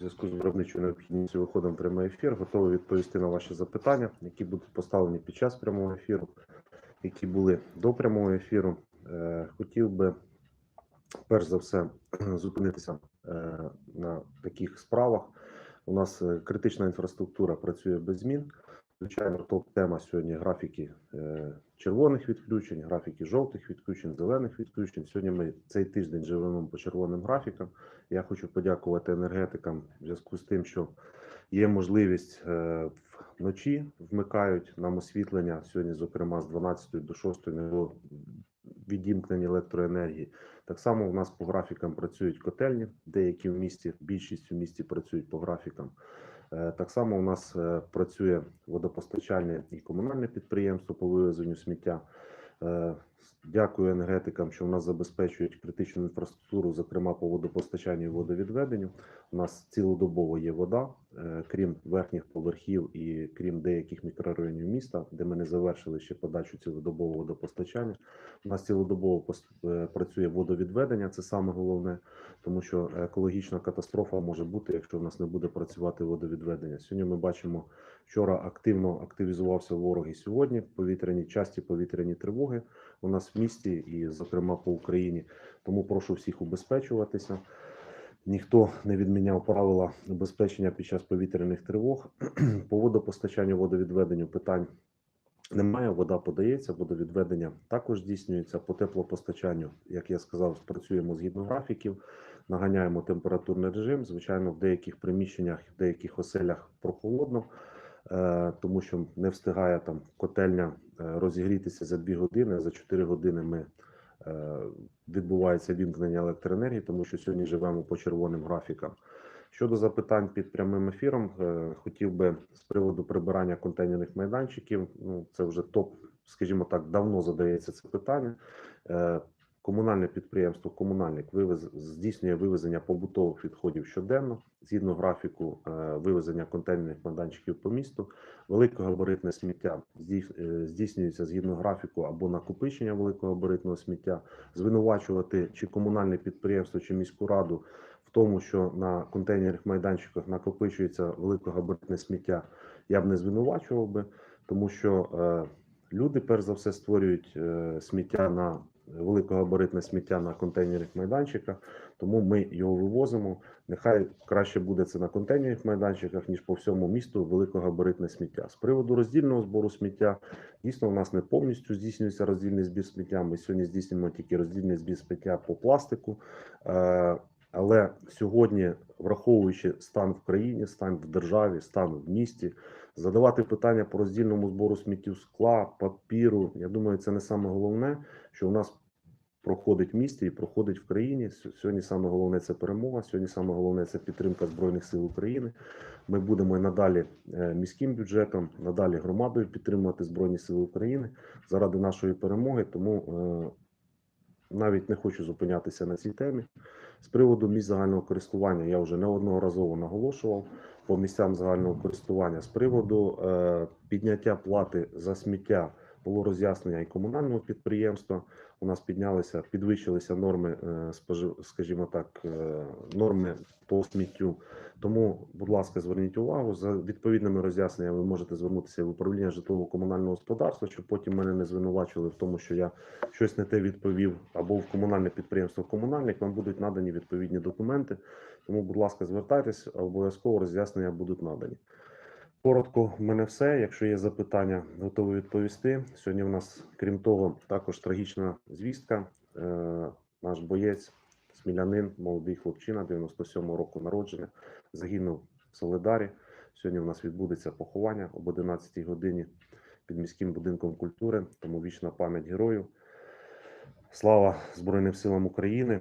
Зв'язку з виробничою необхідністю виходимо в прямий ефір. Готовий відповісти на ваші запитання, які будуть поставлені під час прямого ефіру, які були до прямого ефіру. Е, Хотів би перш за все зупинитися е, на таких справах. У нас е, критична інфраструктура працює без змін. Звичайно, топ-тема сьогодні графіки е, червоних відключень, графіки жовтих відключень, зелених відключень. Сьогодні ми цей тиждень живемо по червоним графікам. Я хочу подякувати енергетикам в зв'язку з тим, що є можливість е, вночі вмикають нам освітлення. Сьогодні, зокрема, з 12 до 6 не було відімкнення електроенергії. Так само у нас по графікам працюють котельні, деякі в місті, більшість в місті працюють по графікам. Е, Так само у нас е, працює водопостачальне і комунальне підприємство по вивезенню сміття. Дякую енергетикам, що в нас забезпечують критичну інфраструктуру, зокрема по водопостачанню і водовідведенню. У нас цілодобово є вода, е, крім верхніх поверхів і крім деяких мікрорайонів міста, де ми не завершили ще подачу цілодобового водопостачання. У нас цілодобово е, працює водовідведення, це саме головне, тому що екологічна катастрофа може бути, якщо в нас не буде працювати водовідведення. Сьогодні ми бачимо, вчора активно активізувався ворог і сьогодні повітряні часті повітряні тривоги у нас в місті і, зокрема, по Україні. Тому прошу всіх убезпечуватися. Ніхто не відміняв правила убезпечення під час повітряних тривог. По водопостачанню, водовідведенню питань немає. Вода подається, водовідведення також здійснюється. По теплопостачанню, як я сказав, працюємо згідно графіків, наганяємо температурний режим. Звичайно, в деяких приміщеннях, в деяких оселях прохолодно, тому що не встигає там котельня е, розігрітися за 2 години. За 4 години ми е, відбувається вімкнення електроенергії, тому що сьогодні живемо по червоним графікам. Щодо запитань під прямим ефіром, е, хотів би з приводу прибирання контейнерних майданчиків. Ну це вже топ, скажімо так, давно задається це питання. Комунальне підприємство Комунальник вивез здійснює вивезення побутових відходів щоденно згідно графіку е, вивезення контейнерних майданчиків по місту. Великогабаритне сміття е, здійснюється згідно графіку або накопичення великогабаритного сміття. Звинувачувати чи комунальне підприємство, чи міську раду в тому, що на контейнерних майданчиках накопичується великогабаритне сміття, я б не звинувачував би, тому що е, люди, перш за все, створюють сміття на великогабаритне сміття на контейнерних майданчиках, тому ми його вивозимо. Нехай краще буде це на контейнерних майданчиках, ніж по всьому місту великогабаритне сміття. З приводу роздільного збору сміття, дійсно, у нас не повністю здійснюється роздільний збір сміття. Ми сьогодні здійснюємо тільки роздільний збір сміття по пластику. Е, але сьогодні, враховуючи стан в країні, стан в державі, стан в місті, задавати питання по роздільному збору сміттю скла, папіру. Я думаю, це не саме головне, що у нас проходить в місті і проходить в країні. Сьогодні саме головне це перемога. Сьогодні саме головне це підтримка збройних сил України. Ми будемо і надалі е, міським бюджетом, надалі громадою підтримувати збройні сили України заради нашої перемоги. Тому е, навіть не хочу зупинятися на цій темі. З приводу місць загального користування я вже неодноразово наголошував по місцям загального користування. З приводу е, підняття плати за сміття було роз'яснення і комунального підприємства. У нас піднялися, підвищилися норми, е, скажімо так, е, норми по сміттю. Тому, будь ласка, зверніть увагу за відповідними роз'ясненнями. Ви можете звернутися в управління житлово-комунального господарства, щоб потім мене не звинувачували в тому, що я щось не те відповів, або в комунальне підприємство комунальник, вам будуть надані відповідні документи. Тому, будь ласка, звертайтесь, обов'язково роз'яснення будуть надані. Коротко, в мене все. Якщо є запитання, готовий відповісти. Сьогодні в нас, крім того, також трагічна звістка. Е, наш боєць, смілянин, молодий хлопчина, 97-го року народження, загинув в Солидарі. Сьогодні в нас відбудеться поховання об 11 годині під міським будинком культури. Тому вічна пам'ять герою. Слава Збройним силам України.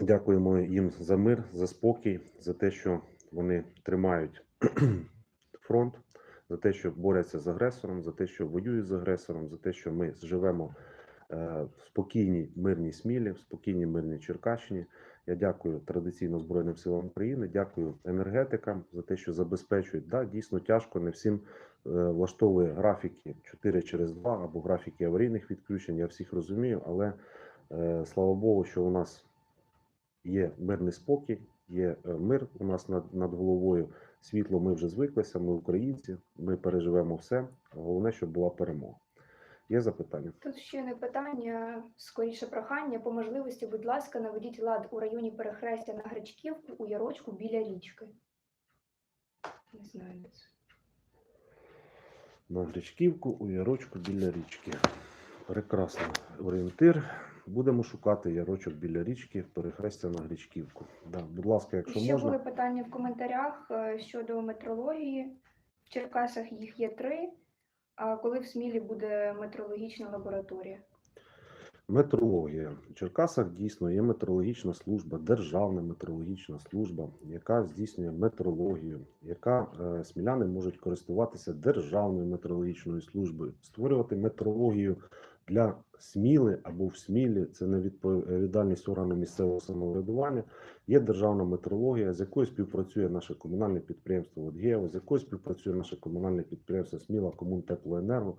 Дякуємо їм за мир, за спокій, за те, що вони тримають фронт, за те, що борються з агресором, за те, що воюють з агресором, за те, що ми живемо е, в спокійній мирній смілі, в спокійній мирній Черкащині. Я дякую традиційно Збройним силам України, дякую енергетикам за те, що забезпечують. Да, дійсно тяжко, не всім е, влаштовує графіки 4 через 2 або графіки аварійних відключень. Я всіх розумію, але е, слава Богу, що у нас є мирний спокій, є мир у нас над, над головою. Світло ми вже звиклися, ми українці, ми переживемо все. Головне, щоб була перемога. Є запитання? Тут ще не питання, скоріше прохання. По можливості, будь ласка, наведіть лад у районі перехрестя на Гречківку у Ярочку біля річки. Не знаю. де це. На Гречківку, у Ярочку біля річки. Прекрасний орієнтир. Будемо шукати ярочок біля річки, перехрестя на Гречківку. Да, будь ласка, якщо Ще можна. були питання в коментарях е, щодо метрології. В Черкасах їх є три. А коли в Смілі буде метрологічна лабораторія? Метрологія. В Черкасах дійсно є метрологічна служба, державна метрологічна служба, яка здійснює метрологію, яка е, сміляни можуть користуватися державною метрологічною службою, створювати метрологію для сміли або в смілі. Це не відповідальність органу місцевого самоврядування. Є державна метрологія, з якою співпрацює наше комунальне підприємство «Водгео», з якою співпрацює наше комунальне підприємство Сміла Комунтеплоенерго.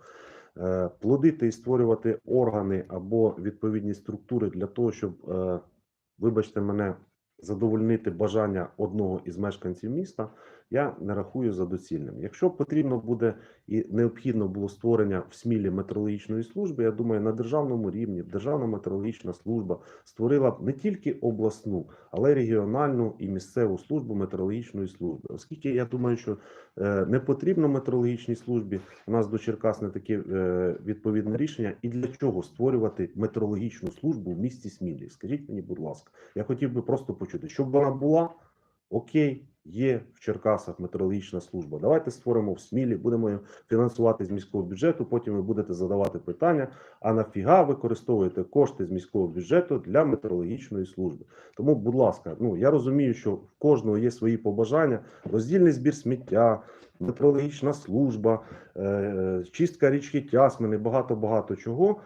Е, плодити і створювати органи або відповідні структури для того, щоб, е, вибачте мене, задовольнити бажання одного із мешканців міста, я не рахую за доцільним. Якщо потрібно буде і необхідно було створення в смілі метрологічної служби, я думаю, на державному рівні Державна метрологічна служба створила б не тільки обласну, але й регіональну і місцеву службу метрологічної служби. Оскільки я думаю, що е, не потрібно метрологічній службі, у нас до Черкас не таке е, відповідне рішення. І для чого створювати метрологічну службу в місті Смілі? Скажіть мені, будь ласка, я хотів би просто почути, щоб вона була окей. Є в Черкасах метеорологічна служба. Давайте створимо в Смілі, будемо фінансувати з міського бюджету. Потім ви будете задавати питання: а нафіга використовуєте кошти з міського бюджету для метеорологічної служби? Тому, будь ласка, ну я розумію, що в кожного є свої побажання: роздільний збір сміття, метеорологічна служба, е, чистка річки Тясмини, багато багато чого.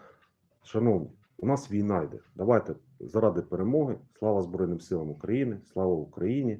Шановні, у нас війна йде. Давайте заради перемоги. Слава Збройним силам України, слава Україні!